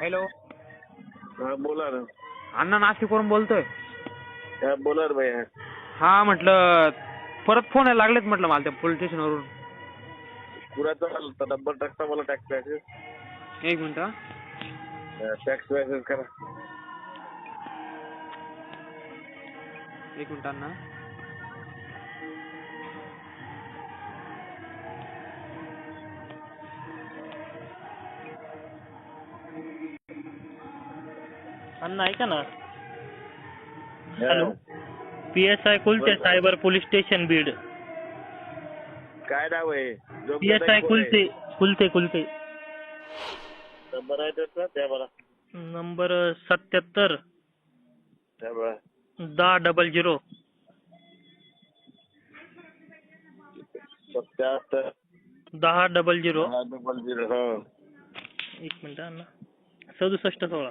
hello बोला ना अण्णा नाशिकवरून बोलतोय हा बोला ना हा म्हटलं परत फोन यायला लागलेत म्हटलं मला त्या पोलीस स्टेशन वरून आला डब्बल टाकता मला टॅक्स मॅसेज एक मिनिट टॅक्स मॅसेज करा एक मिनिट अण्णा अन्ना ऐका ना hello P S I Kulte cyber police station Beed काय नाव P S I Kulte Kulte number आहे त्याचा द्या मला नंबर सत्याहत्तर दहा डबल झिरो सत्याहत्तर दहा डबल झिरो डबल झिरो एक मिनिट अण्णा सदुसष्ट सोळा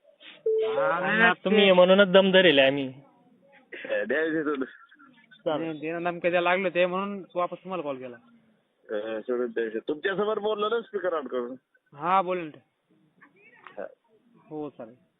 तुम्ही म्हणूनच दम धरेले आम्ही नेमकं द्या लागलो ते म्हणून वापस तुम्हाला कॉल केला सोडून समोर बोललो ना स्पीकर ऑन करून हा बोल हो चालेल